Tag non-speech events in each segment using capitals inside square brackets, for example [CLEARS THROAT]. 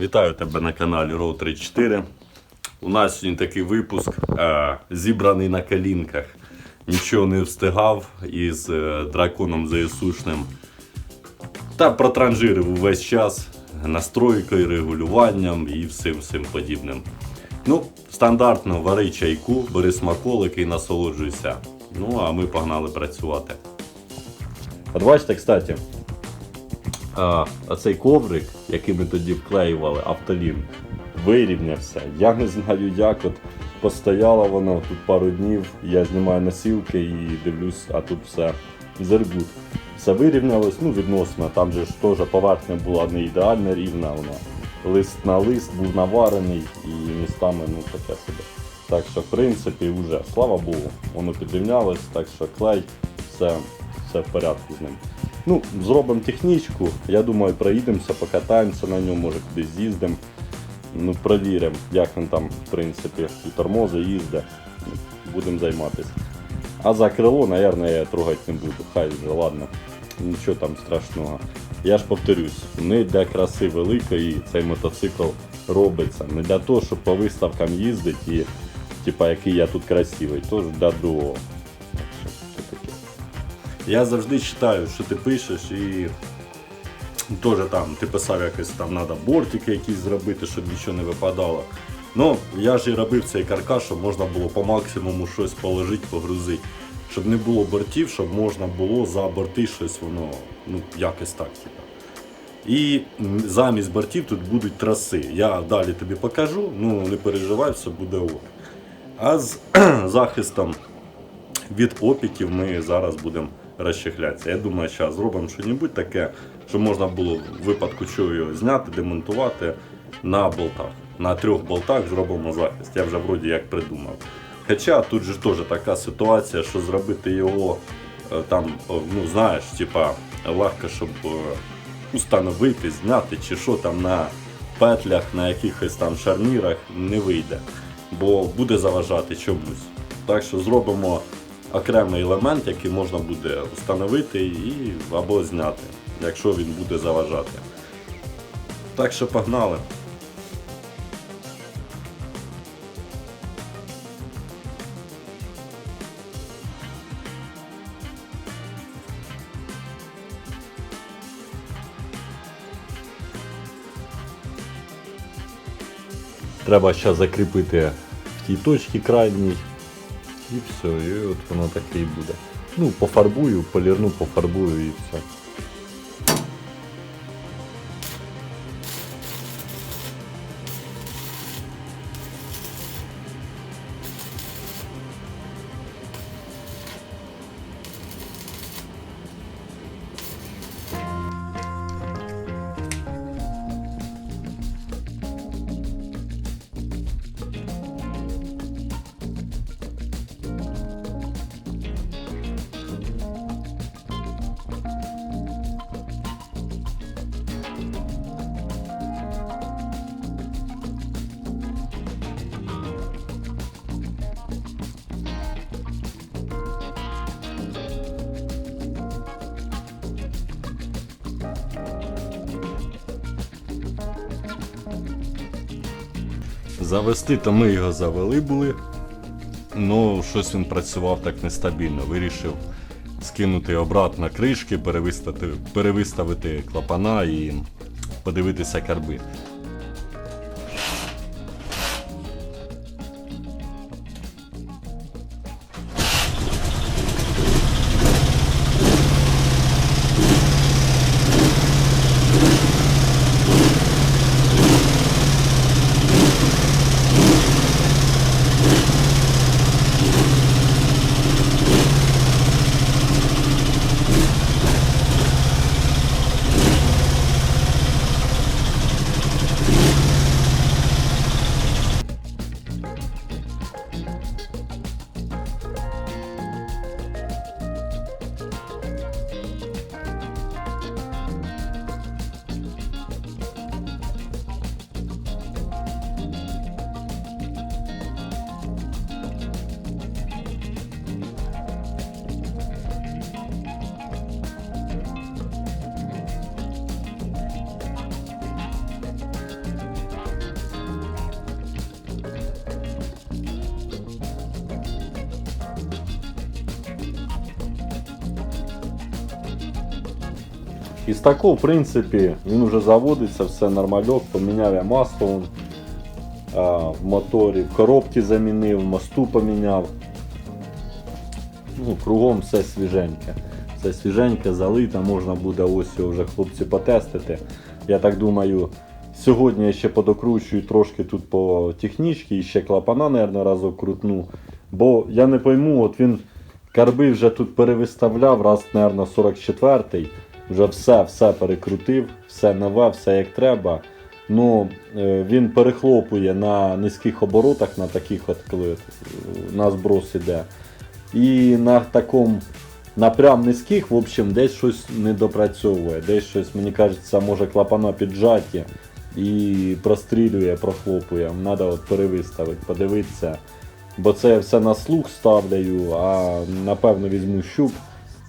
Вітаю тебе на каналі Row 34. У нас сьогодні такий випуск, е, зібраний на колінках. Нічого не встигав із е, драконом ЗСУшним. Та протранжирив увесь час настройкою, регулюванням і всім всім подібним. Ну, стандартно вари чайку, бери смаколики і насолоджуйся. Ну, а ми погнали працювати. От бачите, кстати, а, оцей коврик, який ми тоді вклеювали, автолін, вирівнявся. Я не знаю як. От постояло воно тут пару днів, я знімаю носілки і дивлюсь, а тут все зергут. Все вирівнялось, ну відносно, там же ж теж поверхня була не ідеально рівна, вона лист на лист був наварений і містами ну таке собі. Так що, в принципі, вже, слава Богу, воно підрівнялось, так що клей, все, все в порядку з ним. Ну, зробимо технічку, я думаю, проїдемося, покатаємося на ньому, може кудись з'їздимо. Ну, провіримо, як він там, в принципі, і тормози їздить. Будемо займатися. А за крило, мабуть, я трогати не буду. Хай вже, ладно. Нічого там страшного. Я ж повторюсь, не для краси великої цей мотоцикл робиться. Не для того, щоб по виставкам їздити і, типа, який я тут красивий, тож для другого. Я завжди читаю, що ти пишеш і теж там ти писав якось там треба бортики якісь зробити, щоб нічого не випадало. Ну, я ж і робив цей каркас, щоб можна було по максимуму щось положити, погрузити. Щоб не було бортів, щоб можна було за борти щось воно, ну, якось так. Типу. І замість бортів тут будуть траси. Я далі тобі покажу, ну не переживай, все буде ок. А з [CLEARS THROAT] захистом від опіків ми зараз будемо розчехлятися. Я думаю, зараз зробимо щось таке, що можна було в випадку чого його зняти, демонтувати на болтах. На трьох болтах зробимо захист. Я вже вроді як придумав. Хоча тут же теж така ситуація, що зробити його е, там, ну знаєш, типа легко, щоб е, установити, зняти чи що там на петлях, на якихось там шарнірах не вийде, бо буде заважати чомусь. Так що зробимо окремий елемент, який можна буде встановити і або зняти, якщо він буде заважати. Так що погнали. Треба ще закріпити в тій точці крайній. І все, і от воно таке і буде. Ну, пофарбую, полірну, пофарбую і все. Завести, то ми його завели були. Ну, щось він працював так нестабільно. Вирішив скинути обратно кришки, перевиставити, перевиставити клапана і подивитися карби. Із такого, в принципі, він вже заводиться, все нормальок, поміняв я масло вон, а, в моторі, в коробці замінив, мосту поміняв. Ну, кругом все свіженьке. Все свіженьке, залите, можна буде ось його вже хлопці потестити. Я так думаю, сьогодні я ще подокручую трошки тут по технічці і ще клапана, мабуть, разок крутну. Бо я не пойму, от він карби вже тут перевиставляв, раз, мабуть, 44-й. Вже все, все перекрутив, все нове, все як треба. Ну, е, він перехлопує на низьких оборотах, на таких от, коли е, на зброс іде. І на такому на прям низьких, в общем, десь щось не допрацьовує. Десь щось, мені кажеться, може клапана піджаті і прострілює, прохлопує. Треба от перевиставити, подивитися. Бо це я все на слух ставлю, а напевно візьму щуп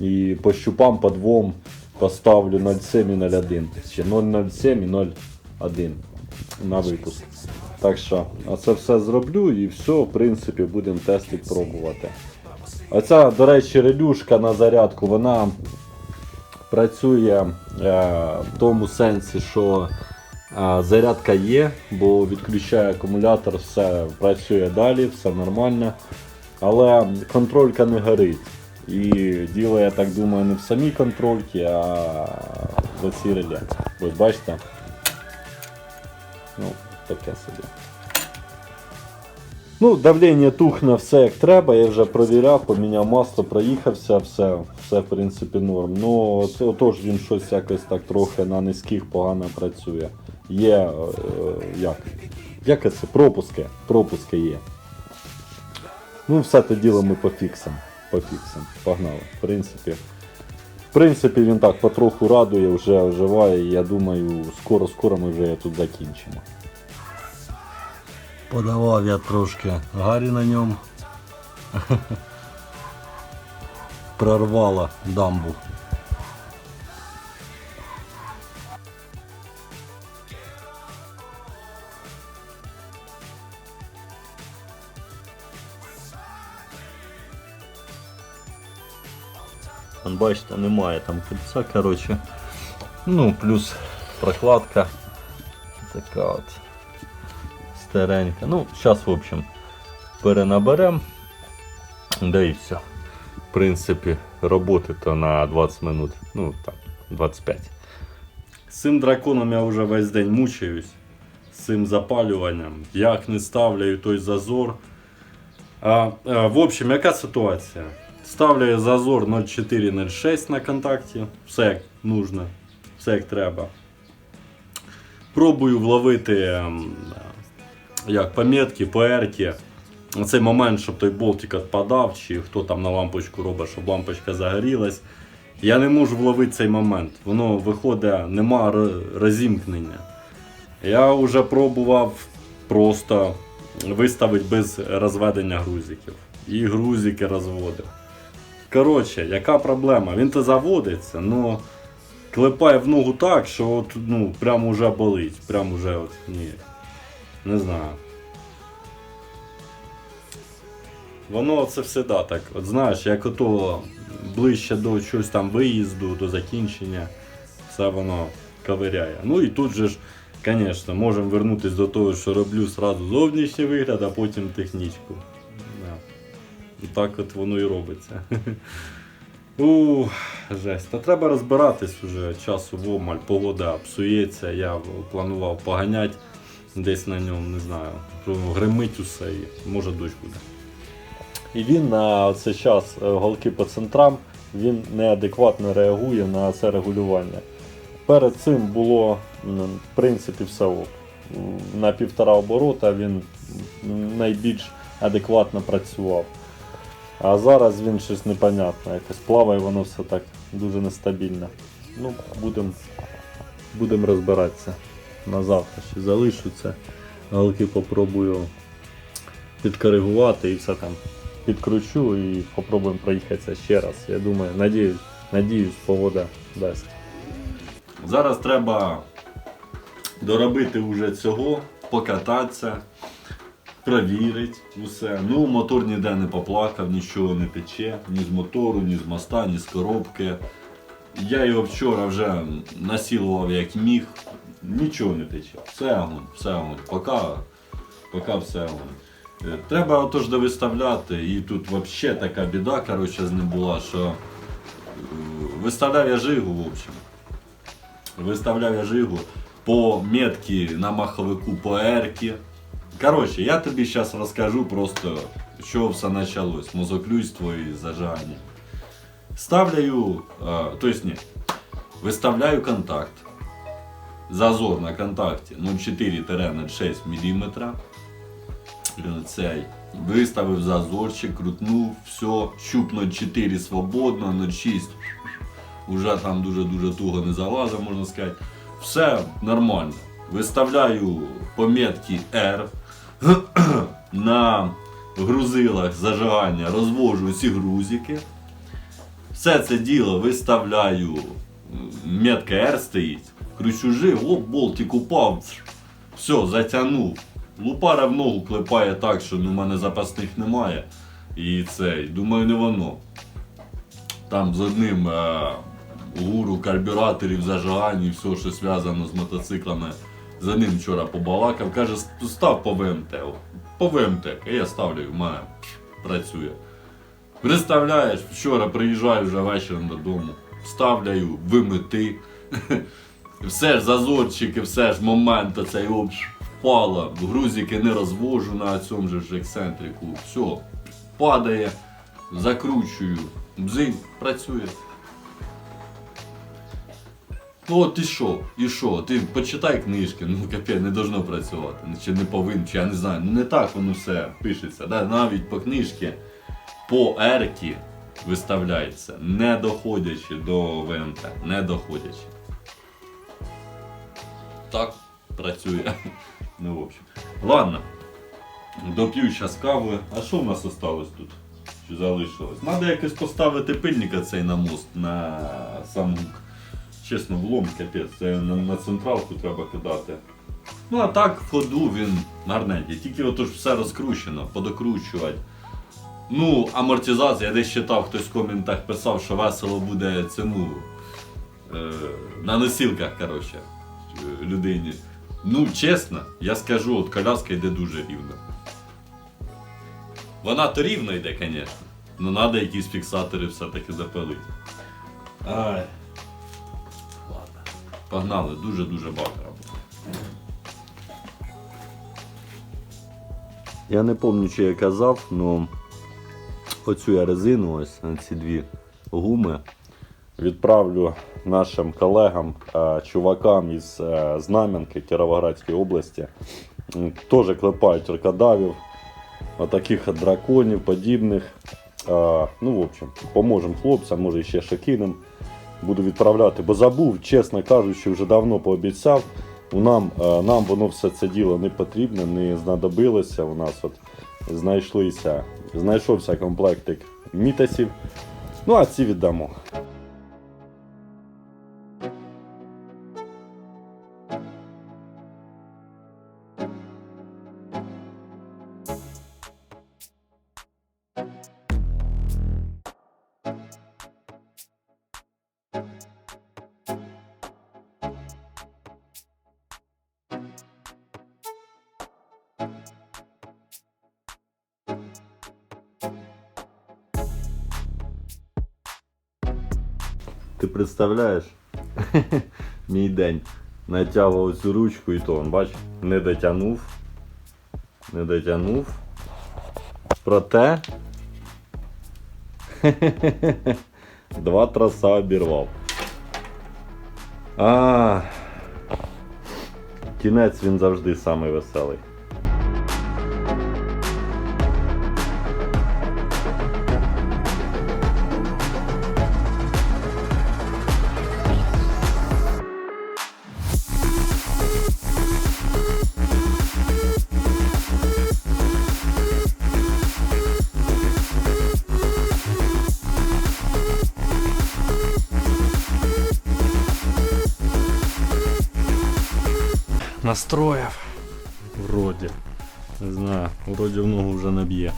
і по щупам по двом поставлю 0,7 і 0,1. Чи 0,07 і 0,1 на випуск. Так що, а це все зроблю і все, в принципі, будемо тестити, пробувати. Оця, до речі, релюшка на зарядку, вона працює е, в тому сенсі, що е, зарядка є, бо відключає акумулятор, все працює далі, все нормально. Але контролька не горить. І діло, я так думаю, не в самій контрольці, а в оцій реле. Ось бачите? Ну, таке собі. Ну, давлення тухне все як треба, я вже провіряв, поміняв масло, проїхався, все, все в принципі норм. Ну, це, отож він щось якось так трохи на низьких погано працює. Є е, як? Як це? Пропуски. Пропуски є. Ну, все те діло ми пофіксимо. Пофіксимо. Погнали. В принципі. В принципі, він так потроху радує, вже оживає, я думаю, скоро-скоро ми вже тут закінчимо. Подавав я трошки гарі на ньому. [LAUGHS] Прорвала дамбу. Бачите, немає там кільця, коротше. Ну, плюс прокладка. Така от старенька. Ну, зараз, в общем, перенаберем. Да і все. В принципі, роботи то на 20 минут. Ну, там, 25. З цим драконом я вже весь день мучаюсь. З цим запалюванням. Як не ставляю той зазор. А, а, в общем, яка ситуація? Ставлю зазор 0,4-0,6 на контакті. Все як нужно, все як треба. Пробую вловити ем, як пам'ятки, ПРки. Цей момент, щоб той болтик відпадав, чи хто там на лампочку робить, щоб лампочка загорілась. Я не можу вловити цей момент. Воно виходить, нема розімкнення. Я вже пробував просто виставити без розведення грузиків. І грузики розводив. Коротше, яка проблема? Він то заводиться, але клепає в ногу так, що от, ну, прямо уже болить. Прямо уже от, ні. Не знаю. Воно це всегда так. От знаєш, як ото ближче до чогось там виїзду, до закінчення, все воно ковиряє. Ну і тут же ж, звісно, можемо вернутися до того, що роблю сразу зовнішній вигляд, а потім технічку. І так от воно і робиться. [LAUGHS] У, жесть. Та треба розбиратись уже часу в обмаль, погода псується, я планував поганяти десь на ньому, не знаю. Гримить усе і може дощ буде. І він на цей час е, голки по центрам він неадекватно реагує на це регулювання. Перед цим було в принципі все ок. На півтора оборота він найбільш адекватно працював. А зараз він щось непонятне, якось плаває воно все так дуже нестабільно. Ну, будемо будем розбиратися. На завтра ще залишу це. Голки попробую підкоригувати і все там підкручу і попробуємо проїхатися ще раз. Я думаю, надіюсь, надіюсь, погода дасть. Зараз треба доробити вже цього, покататися, провірити усе. Ну, мотор ніде не поплакав, нічого не тече, ні з мотору, ні з моста, ні з коробки. Я його вчора вже насілував як міг. Нічого не тече. Все огонь, все огонь. Поки, поки все огонь. Е, Треба отож довиставляти, і тут взагалі така біда коротше, з ним була, що е, виставляв я жигу, в общем. Виставляв я жигу по метки на маховику по ерки. Коротше, я тобі зараз розкажу просто, що все почалось. Мозоклюйство і зажигання. Ставляю, а, то есть ні, виставляю контакт. Зазор на контакті 0,4-0,6 мм. Цей. Виставив зазорчик, крутнув, все, щуп 0,4 свободно, 0,6 уже там дуже-дуже туго не залазив, можна сказати. Все нормально. Виставляю пометки R [CLEARS THROAT] на грузилах зажигання, розвожу ці грузики. Все це діло виставляю, м, метка R стоїть, кручу жив, оп, болтик упав, все, затягнув. Лупара в ногу клепає так, що ну, в мене запасних немає. І це, думаю, не воно. Там з одним е, гуру карбюраторів, зажигань і все, що зв'язано з мотоциклами. За ним вчора побалакав, каже, став по ВМТ. По ВМТ. І я ставлю, в мене працює. Представляєш, вчора приїжджаю вже вечором додому, ставляю вимити. [LAUGHS] Все ж зазорчики, все ж момент оцей оп, впало. Грузики не розвожу на цьому же ж ексцентрику. Все, падає, закручую, бзинь, працює. Ну от і що? І що? Ти почитай книжки, ну капець, не должно працювати. Ну, Чи не повинен, чи я не знаю. Ну не так воно все пишеться. Да? Навіть по книжці, по еркі виставляється, не доходячи до ВМТ, не доходячи. Так працює. [LAUGHS] Ну, в общем. Ладно. Доп'ю зараз кави. А що в нас осталось тут? Що залишилось? Надо якось поставити пильника цей на мост на сам гук. Чесно, влом капець, це на, на централку треба кидати. Ну а так в ходу він гарненький. Тільки отож все розкручено, подокручувати. Ну, амортизація, я десь читав, хтось в коментах писав, що весело буде цьому е, на носілках, коротше, е, людині. Ну, чесно, я скажу, от коляска йде дуже рівно. Вона то рівно йде, звісно. Ну треба якісь фіксатори все-таки запилити. Ай. Погнали, дуже-дуже багато роботи. Я не пам'ятаю, чи я казав, але оцю я резину, ось на ці дві гуми, відправлю нашим колегам, е, чувакам із е, Знам'янки Кіровоградської області. Теж клепають аркадавів, отаких драконів, подібних. Е, Ну, в общем, поможемо хлопцям, може ще шакинем. Буду відправляти, бо забув, чесно кажучи, вже давно пообіцяв. Нам, е, нам воно все це діло не потрібне, не знадобилося. У нас от знайшлися, знайшовся комплектик мітасів. Ну а ці віддамо. Ти представляєш [LAUGHS] мій день. Натягував цю ручку і то, он, бач, не дотягнув. Не дотягнув. Проте. [LAUGHS] Два троса обірвав. А. Кінець він завжди самий веселий. Настроїв. Вроді. Не знаю, вроді в ногу вже не б'є.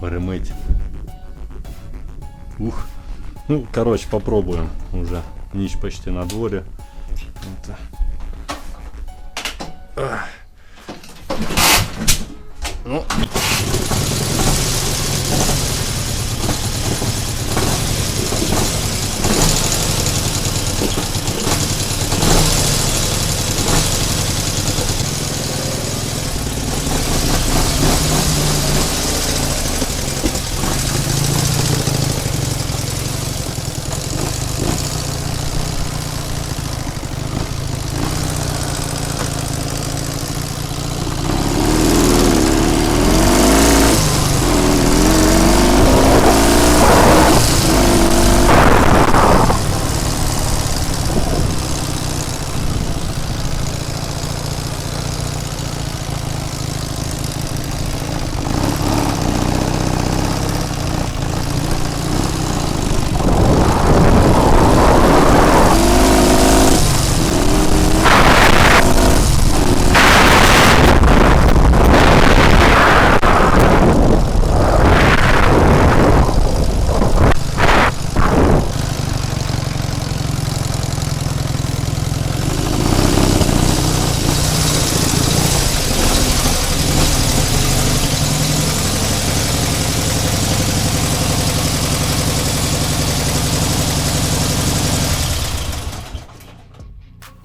Гримить. Ух. Ну, короче, попробуем. Уже ніч почти на дворе. Вот. Ах. Ну.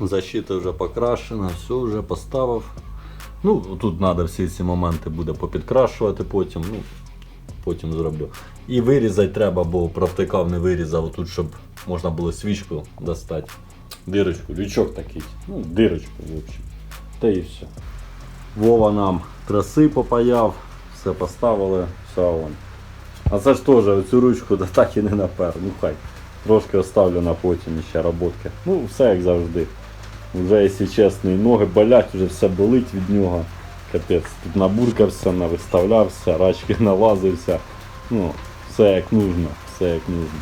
Защита вже покрашена, все вже поставив. Ну, тут треба всі ці моменти буде попідкрашувати потім. Ну, потім зроблю. І вирізати треба, бо провтикав, не вирізав тут, щоб можна було свічку достати. Дирочку, лючок такий. Ну, дирочку, в общем. Та і все. Вова нам траси попаяв, все поставили, все вон. А це ж теж оцю ручку да так і не напер. Ну хай. Трошки оставлю на потім ще роботки. Ну, все як завжди. Уже, якщо чесно, і ноги болять, вже все болить від нього. Капець, тут набуркався, навиставлявся, рачки [LAUGHS] налазився. Ну, все як нужно, все як нужно.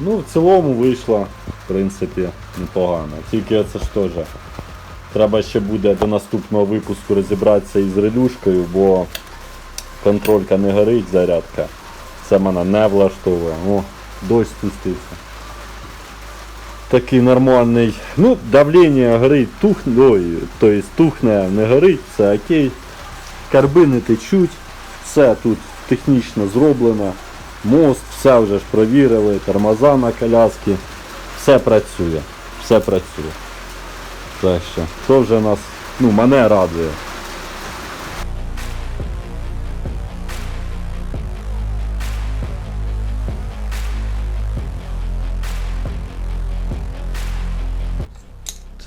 Ну, в цілому вийшло, в принципі, непогано. Тільки це ж теж. Треба ще буде до наступного випуску розібратися із релюшкою, бо контролька не горить, зарядка. Це мене не влаштовує. О, дощ спустився. Такий нормальний. Ну, давлення горить, тухне, ой, тобто тухне, не горить, все окей. Карбини течуть, все тут технічно зроблено. Мост, все вже ж провірили, тормоза на коляски. Все працює. Все працює. Так що, то вже нас, ну, мене радує.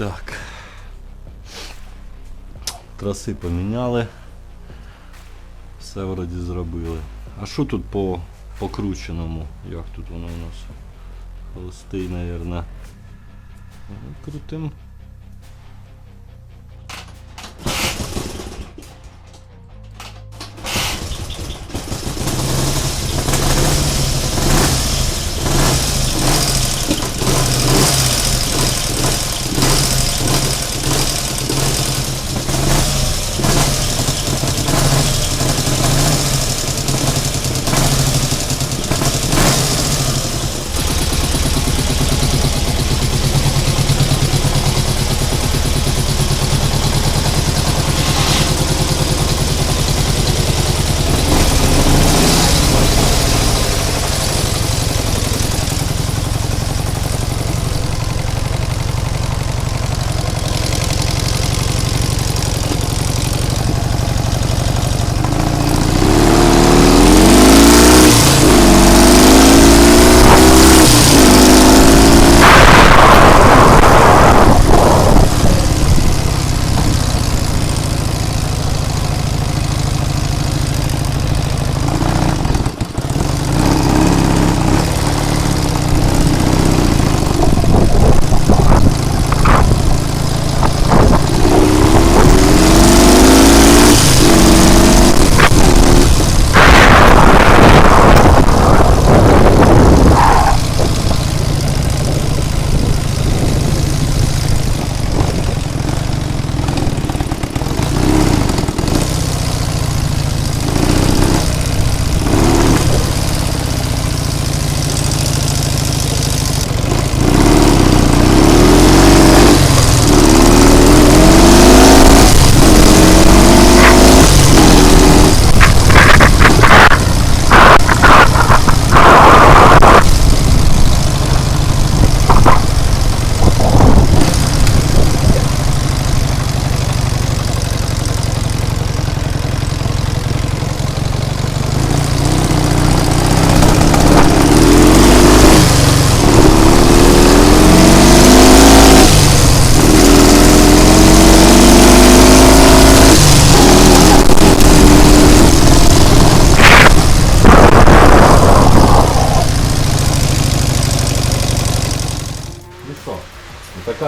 Так. Траси поміняли. Все вроді зробили. А що тут по покрученому? Як тут воно у нас? Холостий, мабуть. Крутим.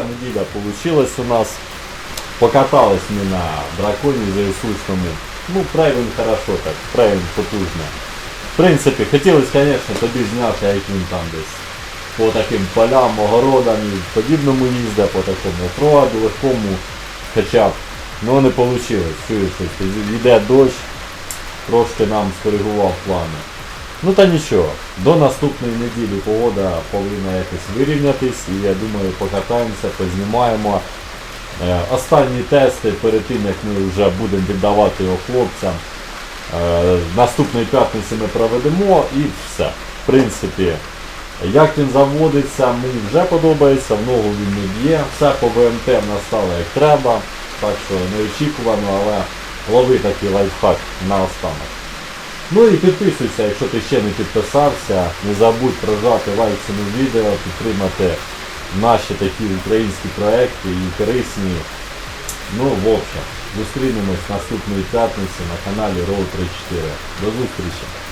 Неділя вийшла у нас. Покатались ми на драконі ЗСУшному. Ну, прейвен хорошо так, прейвен потужно. В принципі, хотілося, звісно, тобі зняти, як там десь по таким полям, огородам і подібному їздить, по такому проводу легкому хоча б. Ну не вийшло. Чуєш, йде дощ, трошки нам скоригував плани. Ну та нічого, до наступної неділі погода повинна якось вирівнятись і я думаю покатаємося, познімаємо. Е, Останні тести перед тим як ми вже будемо віддавати його хлопцям. Е, Наступної п'ятниці ми проведемо і все. В принципі, як він заводиться, мені вже подобається, в ногу він не б'є, все по ВМТ в нас стало як треба, так що неочікувано, але лови такий лайфхак на останок. Ну і підписуйся, якщо ти ще не підписався, не забудь прожати лайк цьому відео, підтримати наші такі українські проекти і корисні. Ну, в общем, зустрінемось наступної п'ятниці на каналі Row 34. До зустрічі!